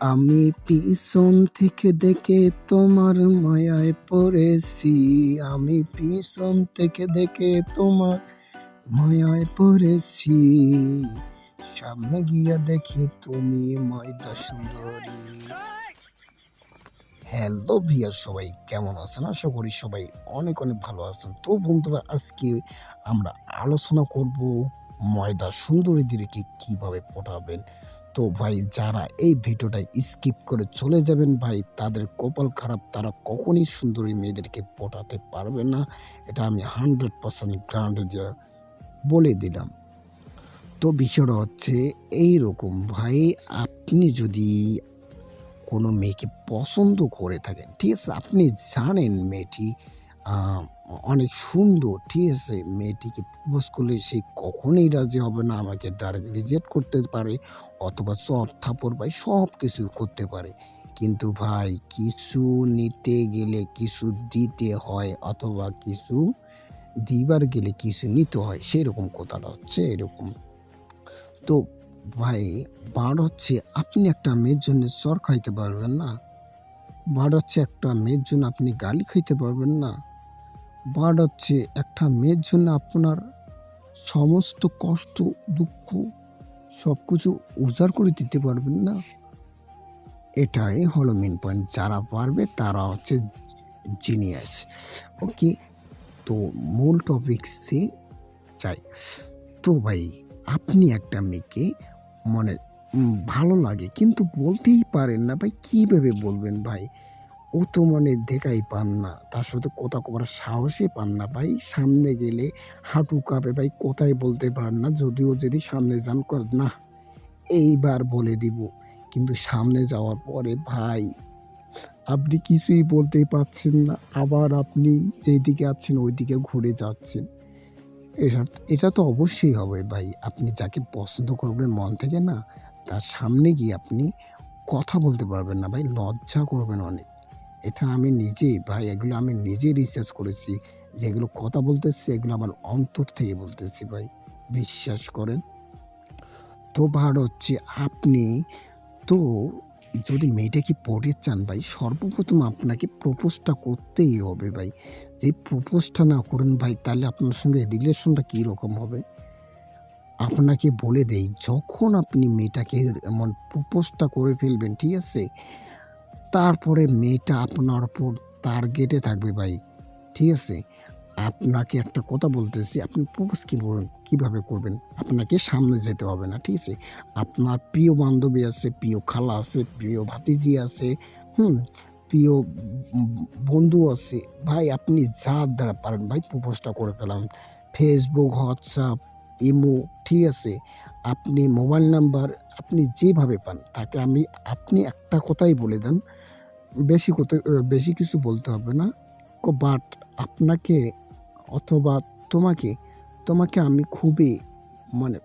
আমি পিছন থেকে দেখে তোমার মায়ায় পড়েছি। আমি পিছন থেকে দেখে তোমার মায়ায় পড়েছি। সামনে গিয়া দেখি তুমি ময়দা সুন্দরী। হ্যালো ভিয়ার সবাই কেমন আছেন? আশা করি সবাই অনেক অনেক ভালো আছেন। তো বন্ধুরা, আজকে আমরা আলোচনা করব ময়দা সুন্দরীদেরকে কীভাবে পটাবেন? তো ভাই, যারা এই ভিডিওটা স্কিপ করে চলে যাবেন ভাই, তাদের কপাল খারাপ, তারা কখনই সুন্দরী মেয়েদেরকে পটাতে পারবে না। এটা আমি হান্ড্রেড পার্সেন্ট গ্রান্ডেড বলে দিলাম। তো বিষয়টা হচ্ছে এই রকম ভাই, আপনি যদি কোনো মেয়েকে পছন্দ করে থাকেন, ঠিক আছে? আপনি জানেন মেয়েটি অনেক সুন্দর, ঠিক আছে? মেয়েটিকে প্রপোজ করলে সে কখনোই রাজি হবে না, আমাকে ডাইরেক্ট রিজেক্ট করতে পারে অথবা চর থাপড় ভাই সব কিছু করতে পারে। কিন্তু ভাই, কিছু নিতে গেলে কিছু দিতে হয় অথবা কিছু দিবার গেলে কিছু নিতে হয়, সেরকম কথাটা হচ্ছে এরকম। তো ভাই, বার হচ্ছে আপনি একটা মেয়ের জন্য চর খাইতে পারবেন না। বার হচ্ছে একটা মেয়ের জন্য আপনি গালি খাইতে পারবেন না। বার হচ্ছে একটা মেয়ের জন্য আপনার সমস্ত কষ্ট, দুঃখ সব কিছু উজাড় করে দিতে পারবেন না। এটাই হলো মেন পয়েন্ট যারা পারবে তারা হচ্ছে জিনিয়াস ওকে তো মূল টপিক্সে চাই। তো ভাই, আপনি একটা মেয়েকে মানে ভালো লাগে কিন্তু বলতেই পারেন না। ভাই, কীভাবে বলবেন ভাই? তো মানে দেখাই পান না। তার সাথে কথা কবার সাহসই পান না ভাই। সামনে গেলে হাঁটু কাঁপে ভাই কোথায় বলতে পারেন না। যদিও যদি সামনে যান, কর, না, এইবার বলে দিব। কিন্তু সামনে যাওয়ার পরে ভাই, আপনি কিছুই বলতেই পারছেন না। আবার আপনি যেই দিকে আছেন ওই দিকে ঘুরে যাচ্ছেন। এটা এটা তো অবশ্যই হবে ভাই। আপনি যাকে পছন্দ করবেন মন থেকে না, তার সামনে গিয়ে আপনি কথা বলতে পারবেন না ভাই। লজ্জা করবেন অনেক। এটা আমি নিজেই ভাই, এগুলো আমি নিজে রিসার্চ করেছি। যে এগুলো কথা বলতেছি, এগুলো আমার অন্তর থেকে বলতেছি ভাই। বিশ্বাস করেন। তো ভার হচ্ছে আপনি, তো যদি মেয়েটাকে পড়ে চান ভাই, সর্বপ্রথম আপনাকে প্রপোজটা করতেই হবে ভাই। যে প্রপোজটা না করেন ভাই, তাহলে আপনার সঙ্গে রিলেশনটা কী রকম হবে? আপনাকে বলে দেই, যখন আপনি মেয়েটাকে এমন প্রপোজটা করে ফেলবেন, ঠিক আছে? তারপরে মেয়েটা আপনার উপর টার্গেটে থাকবে ভাই। ঠিক আছে? আপনাকে একটা কথা বলতেছি, আপনি প্রপোজ কী করবেন কীভাবে করবেন? আপনাকে সামনে যেতে হবে না, ঠিক আছে? আপনার প্রিয় বান্ধবী আছে, প্রিয় খালা আছে, প্রিয় ভাতিজি আছে, হুম? প্রিয় বন্ধু আছে। ভাই, আপনি যার দ্বারা পারেন ভাই, প্রপোজটা করে ফেলাম ফেসবুক হোয়াটসঅ্যাপ ইমো ঠিক আছে? আপনি মোবাইল নাম্বার আপনি যেভাবে পান, তাকে আমি, আপনি একটা কথাই বলে দেন। বেশি কথা বেশি কিছু বলতে হবে না। বাট আপনাকে অথবা তোমাকে তোমাকে আমি খুবই মানে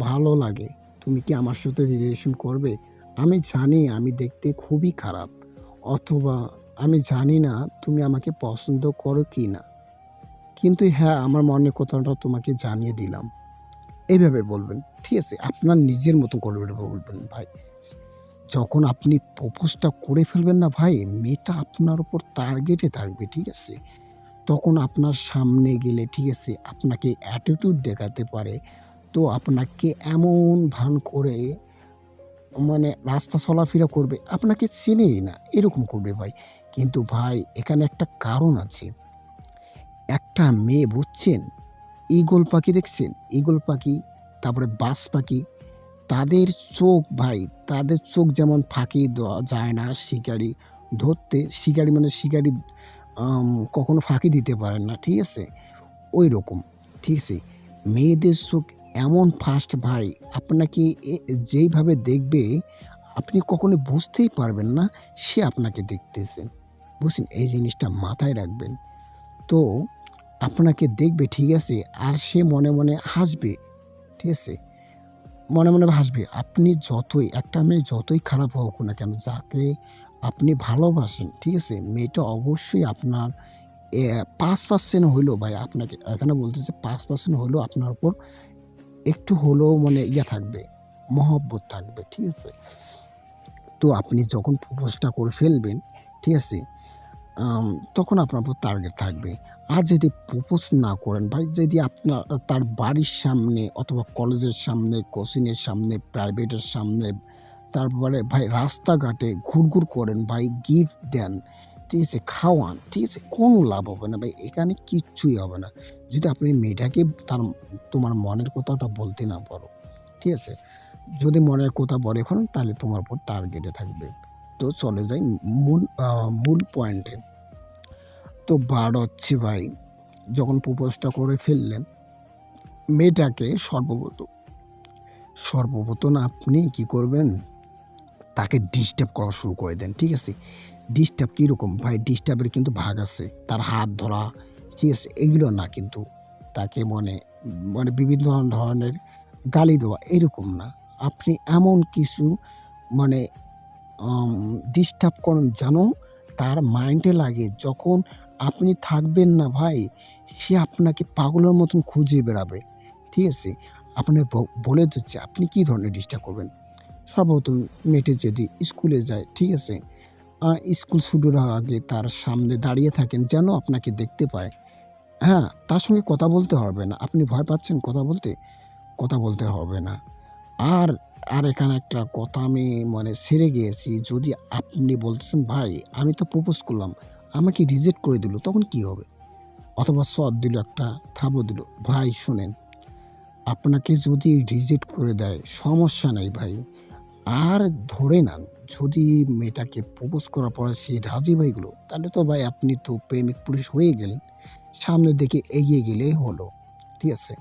ভালো লাগে। তুমি কি আমার সাথে রিলেশন করবে? আমি জানি আমি দেখতে খুবই খারাপ। অথবা আমি জানি না তুমি আমাকে পছন্দ করো কি না কিন্তু হ্যাঁ আমার মনের কথাটা তোমাকে জানিয়ে দিলাম। এইভাবে বলবেন। ঠিক আছে, আপনার নিজের মতো করে বলবেন ভাই। যখন আপনি প্রপোজটা করে ফেলবেন না, ভাই, মেয়েটা আপনার উপর টার্গেটে থাকবে, ঠিক আছে? তখন আপনার সামনে গেলে, ঠিক আছে, আপনাকে অ্যাটিটিউড দেখাতে পারে। তো আপনাকে এমন ভান করে মানে রাস্তা চলাফেরা করবে, আপনাকে চেনেই না, এরকম করবে, ভাই। কিন্তু ভাই, এখানে একটা কারণ আছে। একটা মেয়ে, বুঝছেন? ঈগল পাখি দেখছেন? ঈগল পাখি, তারপরে বাস পাখি। তাদের চোখ ভাই, তাদের চোখ যেমন ফাঁকি দেওয়া যায় না শিকারি ধরতে। শিকারি মানে শিকারি কখনো ফাঁকি দিতে পারে না, ঠিক আছে? ওই রকম ঠিক আছে? মেয়েদের চোখ এমন ফাস্ট ভাই, আপনাকে যেইভাবে দেখবে, আপনি কখনো বুঝতেই পারবেন না সে আপনাকে দেখতেছে। বুঝছেন? এই জিনিসটা মাথায় রাখবেন। তো আপনাকে দেখবে, ঠিক আছে? আর সে মনে মনে হাসবে, ঠিক আছে? মনে মনে হাসবে, আপনি যতই, একটা মেয়ে যতই খারাপ হোক না কেন, যাকে আপনি ভালোবাসেন, ঠিক আছে? মেয়েটা অবশ্যই আপনার পাঁচ পার্সেন্ট হইলেও ভাই আপনাকে। এখানে বলতেছে, পাঁচ পার্সেন্ট হলেও আপনার উপর একটু হলেও মানে ইয়ে থাকবে, মহব্বত থাকবে, ঠিক আছে? তো আপনি যখন প্রপোজটা করে ফেলবেন, ঠিক আছে তখন আপনার উপর টার্গেট থাকবে। আর যদি প্রপোজ না করেন ভাই যদি আপনার, তার বাড়ির সামনে অথবা কলেজের সামনে কোচিংয়ের সামনে প্রাইভেটের সামনে, তারপরে ভাই রাস্তাঘাটে ঘুরঘুর করেন, ভাই গিফট দেন, ঠিক আছে, খাওয়ান, ঠিক আছে, কোনো লাভ হবে না, ভাই, এখানে কিচ্ছুই হবে না। যদি আপনি মেয়েটাকে তার, তোমার মনের কথাটা বলতে না পারো, ঠিক আছে, যদি মনের কথা বলে ফেলেন, তাহলে তোমার উপর টার্গেটে থাকবে। তো চলে যাই মূল মূল পয়েন্টে তো বার হচ্ছে ভাই, যখন প্রপোজটা করে ফেললেন, মেয়েটাকে সর্বপ্রথম সর্বপ্রথম আপনি কি করবেন? তাকে ডিস্টার্ব করা শুরু করে দেন, ঠিক আছে? ডিস্টার্ব কীরকম? ভাই ডিস্টার্বের কিন্তু ভাগ আছে। তার হাত ধরা, ঠিক আছে? এগুলো না কিন্তু তাকে মনে মানে বিভিন্ন ধরনের গালি দেওয়া, এরকম না। আপনি এমন কিছু মানে ডিস্টার্ব করেন। যেন তার মাইন্ডে লাগে, যখন আপনি থাকবেন না ভাই, সে আপনাকে পাগলের মতন খুঁজে বেড়াবে। ঠিক আছে? আপনি ব- বলে দিচ্ছে, আপনি কী ধরনের ডিস্টার্ব করবেন? সর্বপ্রথম মেয়েটি যদি স্কুলে যায়, ঠিক আছে? স্কুল শুরুর আগে তার সামনে দাঁড়িয়ে থাকেন, যেন আপনাকে দেখতে পায়। হ্যাঁ তার সঙ্গে কথা বলতে হবে না। আপনি ভয় পাচ্ছেন কথা বলতে? কথা বলতে হবে না। আর আর এখানে একটা কথা আমি মানে সেরে গিয়েছি, যদি আপনি বলতেছেন, ভাই, আমি তো প্রপোজ করলাম, আমাকে রিজেক্ট করে দিল, তখন কি হবে? অথবা সদ দিল একটা থাবো দিল, ভাই, শুনেন, আপনাকে যদি রিজেক্ট করে দেয়, সমস্যা নেই ভাই। আর ধরে নেন, যদি মেয়েটাকে প্রপোজ করার পরে সে রাজি হয়ে গেলো, তাহলে তো ভাই আপনি তো প্রেমিক পুরুষ হয়ে গেলেন সামনের দিকে এগিয়ে গেলে হলো, ঠিক আছে?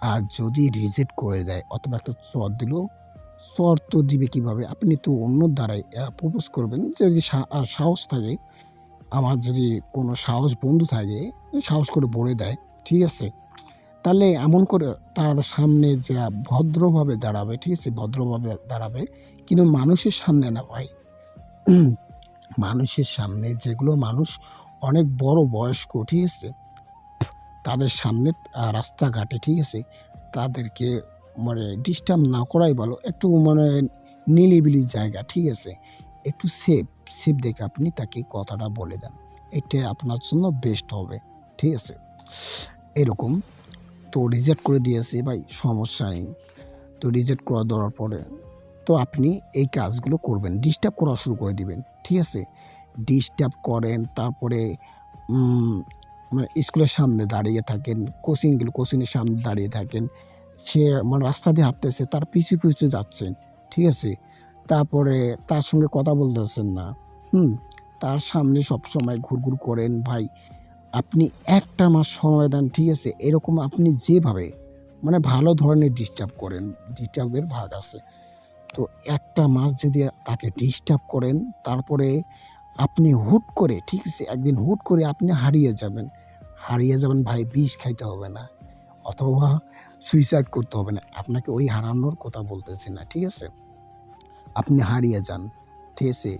আর যদি রিজেক্ট করে দেয়, অথবা একটা চর দিল চর তো দিবে কীভাবে? আপনি তো অন্য দ্বারাই প্রপোজ করবেন যদি সাহস থাকে, আমার যদি কোনো সাহস বন্ধু থাকে সাহস করে বলে দেয়, ঠিক আছে? তাহলে এমন করে তার সামনে যে ভদ্রভাবে দাঁড়াবে, ঠিক আছে? ভদ্রভাবে দাঁড়াবে, কিন্তু মানুষের সামনে না ভাই। মানুষের সামনে যেগুলো মানুষ অনেক বড় বয়স্ক, ঠিক আছে? তাদের সামনে রাস্তাঘাটে, ঠিক আছে? তাদেরকে মানে ডিস্টার্ব না করাই ভালো। একটু মানে নিলিবিলি জায়গা, ঠিক আছে? একটু সেফ সেফ দেখে আপনি তাকে কথাটা বলে দেন। এটা আপনার জন্য বেস্ট হবে, ঠিক আছে? এরকম। তো রিজেক্ট করে দিয়েছে, ভাই, সমস্যা নেই। তো রিজেক্ট করা দেওয়ার পরে, তো আপনি এই কাজগুলো করবেন। ডিস্টার্ব করা শুরু করে দিবেন, ঠিক আছে? ডিস্টার্ব করেন, তারপরে মানে স্কুলের সামনে দাঁড়িয়ে থাকেন কোচিংগুলো কোচিংয়ের সামনে দাঁড়িয়ে থাকেন। সে মানে রাস্তা দিয়ে হাঁটতেছে, তার পিছু পিছু যাচ্ছেন, ঠিক আছে? তারপরে তার সঙ্গে কথা বলতেছেন না। হুম, তার সামনে সব সময় ঘুরঘুর করেন, ভাই, আপনি একটা মাস সময় দেন, ঠিক আছে? এরকম আপনি যেভাবে মানে ভালো ধরনের ডিস্টার্ব করেন ডিস্টার্বের ভাগ আছে। তো একটা মাস যদি তাকে ডিস্টার্ব করেন, তারপরে আপনি হুট করে, ঠিক আছে? একদিন হুট করে আপনি হারিয়ে যাবেন। হারিয়ে যাবেন, ভাই, বিষ খাইতে হবে না। অথবা সুইসাইড করতে হবে না। আপনাকে ওই হারানোর কথা বলতেছি না, ঠিক আছে? আপনি হারিয়ে যান, ঠিক আছে?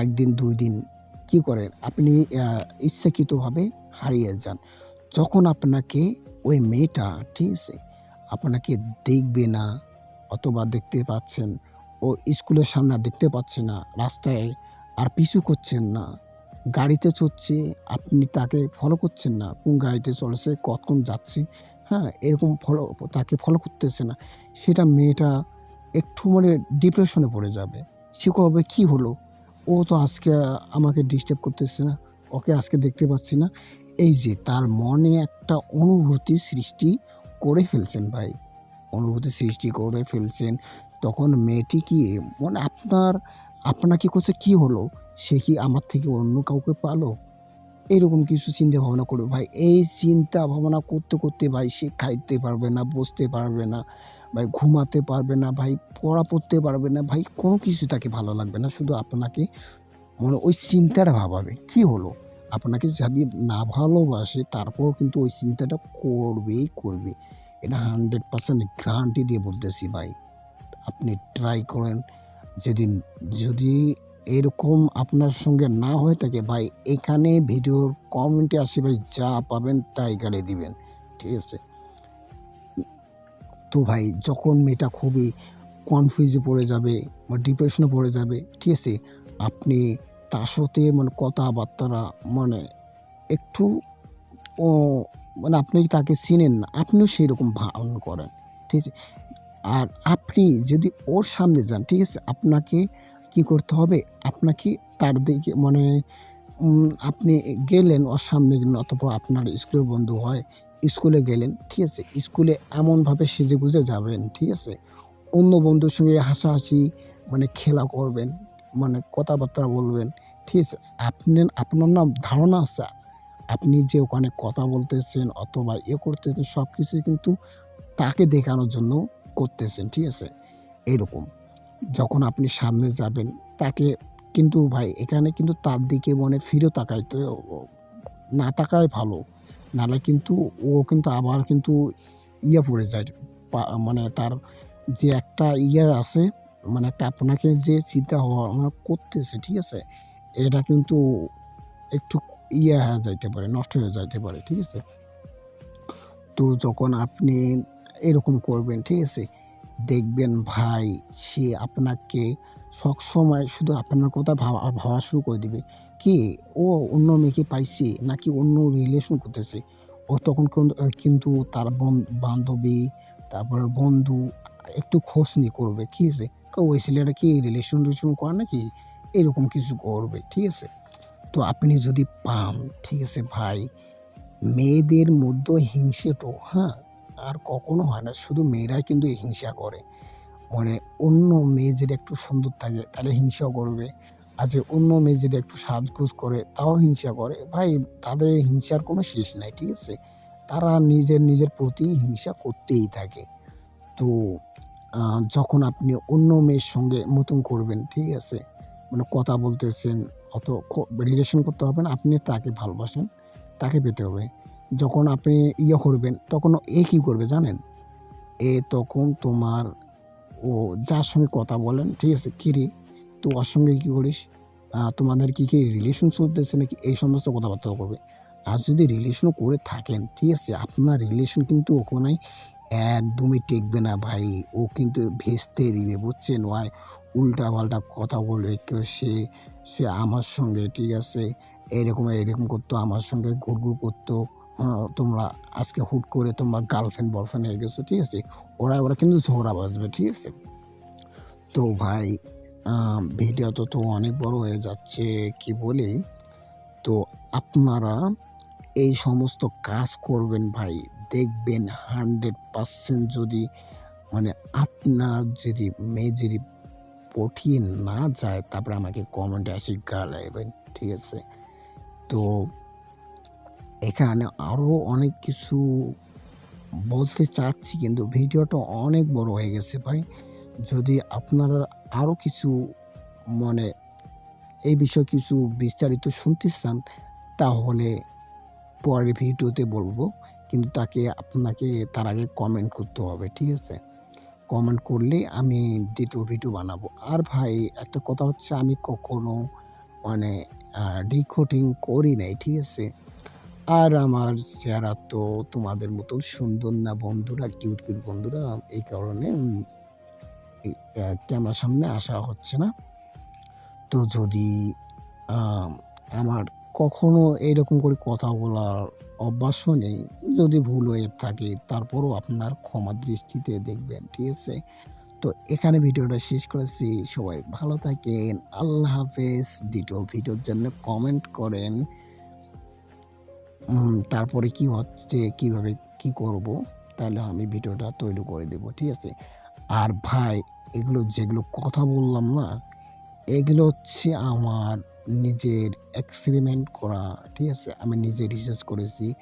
একদিন, দুই দিন কি করেন? আপনি ইচ্ছাকৃতভাবে হারিয়ে যান। যখন আপনাকে ওই মেয়েটা, ঠিক আছে? আপনাকে দেখবে না অথবা দেখতে পাচ্ছেন, ও স্কুলের সামনে দেখতে পাচ্ছে না, রাস্তায় আর পিছু করছেন না গাড়িতে চড়ছে, আপনি তাকে ফলো করছেন না, কোন গাড়িতে চলেছে কতক্ষণ যাচ্ছে হ্যাঁ এরকম ফলো তাকে ফলো করতেছে না। সেটা মেয়েটা একটু মানে ডিপ্রেশনে পড়ে যাবে। সে কবে কী হলো? ও তো আজকে আমাকে ডিস্টার্ব করতেছে না, ওকে আজকে দেখতে পাচ্ছি না। এই যে তার মনে একটা অনুভূতি সৃষ্টি করে ফেলছেন ভাই। অনুভূতি সৃষ্টি করে ফেলছেন। তখন মেয়েটি কি মানে আপনার আপনার কি করছে, কি হলো? সে কি আমার থেকে অন্য কাউকে পালো? এরকম কিছু চিন্তা ভাবনা করবে ভাই। এই চিন্তা ভাবনা করতে করতে ভাই সে খাইতে পারবে না, বসতে পারবে না, ভাই ঘুমাতে পারবে না, ভাই পড়া পড়তে পারবে না, ভাই কোনো কিছু তাকে ভালো লাগবে না। শুধু আপনাকে মানে ওই চিন্তাটা ভাবাবে। কি হলো? আপনাকে যদি না ভালোবাসে তারপর কিন্তু ওই চিন্তাটা করবেই করবে। এটা হান্ড্রেড পার্সেন্ট গ্যারান্টি দিয়ে বলতেছি ভাই। আপনি ট্রাই করেন। যদি যদি এরকম আপনার সঙ্গে না হয়ে থাকে, ভাই, এখানে ভিডিওর কমেন্টে আসে, ভাই, যা পাবেন তাই গাড়ি দিবেন, ঠিক আছে? তো ভাই, যখন মেয়েটা খুবই কনফিউজে পড়ে যাবে বা ডিপ্রেশনে পড়ে যাবে, ঠিক আছে? আপনি তার সাথে মানে কথাবার্তারা মানে একটু, ও মানে আপনি তাকে চিনেন না, আপনিও সেই রকম ভান করেন, ঠিক আছে? আর আপনি যদি ওর সামনে যান, ঠিক আছে? আপনাকে কি করতে হবে? আপনাকে তার দিকে মানে আপনি গেলেন ওর সামনে গেলেন অথবা আপনার স্কুলের বন্ধু হয়, স্কুলে গেলেন, ঠিক আছে? স্কুলে এমনভাবে সেজে গুজে যাবেন, ঠিক আছে? অন্য বন্ধুর সঙ্গে হাসাহাসি মানে খেলা করবেন মানে কথাবার্তা বলবেন, ঠিক আছে? আপনি, আপনার না ধারণা আছে। আপনি যে ওখানে কথা বলতেছেন অথবা ইয়ে করতেছেন সব কিছু কিন্তু তাকে দেখানোর জন্য করতেছেন, ঠিক আছে? এরকম। যখন আপনি সামনে যাবেন, তাকে কিন্তু ভাই, এখানে কিন্তু তার দিকে মনে ফিরে তাকাইতে না তাকায় ভালো। নাহলে কিন্তু ও কিন্তু আবার কিন্তু ইয়ে পড়ে যায়। মানে তার যে একটা ইয়ে আছে মানে একটা আপনাকে যে চিন্তা ভাবনা করতেছে, ঠিক আছে? এটা কিন্তু একটু ইয়ে হয়ে যাইতে পারে, নষ্ট হয়ে যাইতে পারে, ঠিক আছে? তো যখন আপনি এরকম করবেন, ঠিক আছে? দেখবেন ভাই, সে আপনাকে সবসময় শুধু আপনার কথা ভাবা ভাবা শুরু করে দিবে। কি? ও অন্য মেয়েকে পাইছে নাকি অন্য রিলেশন করতেছে? ও তখন কিন্তু তার বন- বান্ধবী, তারপরে বন্ধু একটু খোঁজ নিয়ে করবে কি আছে? ওই ছেলেটা কি রিলেশন রিলেশন করে নাকি এরকম কিছু করবে, ঠিক আছে? তো আপনি যদি পান, ঠিক আছে ভাই। মেয়েদের মধ্যে হিংসেটো হ্যাঁ? আর কখনো হয় না। শুধু মেয়েরাই কিন্তু হিংসা করে। মানে অন্য মেয়ে যদি একটু সুন্দর থাকে, তাহলে হিংসা করবে। আর যে অন্য মেয়ে যদি একটু সাজগোজ করে, তাও হিংসা করে। ভাই, তাদের হিংসার কোনো শেষ নাই, ঠিক আছে? তারা নিজের নিজের প্রতি হিংসা করতেই থাকে। তো যখন আপনি অন্য মেয়ের সঙ্গে মতন করবেন, ঠিক আছে? মানে কথা বলতেছেন, অত রিলেশন করতে হবে না। আপনি তাকে ভালোবাসেন, তাকে পেতে হবে। যখন আপনি ইয়ে করবেন, তখন এ কী করবে জানেন? এ তখন তোমার, ও যার সঙ্গে কথা বলেন, ঠিক আছে, কিরে তো ওর সঙ্গে কী করিস? তোমাদের কী কী রিলেশন চলতেছে নাকি? এই সমস্ত কথাবার্তা করবে। আর যদি রিলেশনও করে থাকেন, ঠিক আছে, আপনার রিলেশন কিন্তু ওখানে একদমই টেকবে না ভাই। ও কিন্তু ভেস্তে দিবে, বুঝছেন? ওয়াই উল্টা পাল্টা কথা বলে কেউ, সে সে আমার সঙ্গে, ঠিক আছে, এরকম এরকম করতো, আমার সঙ্গে ঘুরঘুর করতো। তোমরা আজকে হুট করে তোমরা গার্লফ্রেন্ড বয়ফ্রেন্ড হয়ে গেছো, ঠিক আছে? ওরা ওরা কিন্তু ঝগড়া বাজবে, ঠিক আছে? তো ভাই ভিডিও ভিডিওটা তো অনেক বড় হয়ে যাচ্ছে, কি বলি? তো আপনারা এই সমস্ত কাজ করবেন ভাই, দেখবেন হান্ড্রেড পার্সেন্ট যদি মানে আপনার যদি মেয়ে যদি পঠিয়ে না যায়, তারপরে আমাকে কমেন্টে আসি, গালাইবেন, ঠিক আছে? তো এখানে আরও অনেক কিছু বলতে চাচ্ছি, কিন্তু ভিডিওটা অনেক বড় হয়ে গেছে ভাই। যদি আপনারা আরও কিছু মানে এই বিষয়ে কিছু বিস্তারিত শুনতে চান, তাহলে পরের ভিডিওতে বলব। কিন্তু তাকে, আপনাকে তার আগে কমেন্ট করতে হবে, ঠিক আছে? কমেন্ট করলে আমি দ্বিতীয় ভিডিও বানাবো। আর ভাই, একটা কথা হচ্ছে, আমি কখনো মানে রিকর্ডিং করি নাই, ঠিক আছে? আর আমার চেহারা তো তোমাদের মতন সুন্দর না বন্ধুরা কিউট কিউট বন্ধুরা এই কারণে ক্যামেরার সামনে আসা হচ্ছে না। তো যদি আম, আমার কখনো এরকম করে কথা বলার অভ্যাসও নেই যদি ভুল হয়ে থাকে তারপরও আপনার ক্ষমা দৃষ্টিতে দেখবেন ঠিক আছে? তো এখানে ভিডিওটা শেষ করেছি সবাই ভালো থাকেন আল্লাহ হাফেজ। দ্বিতীয় ভিডিওর জন্য কমেন্ট করেন। তারপরে কি হচ্ছে, কীভাবে কি করব, তাহলে আমি ভিডিওটা তৈরি করে দেব, ঠিক আছে? আর ভাই, এগুলো যেগুলো কথা বললাম না, এগুলো হচ্ছে আমার নিজের এক্সপেরিমেন্ট করা, ঠিক আছে? আমি নিজে রিসার্চ করেছি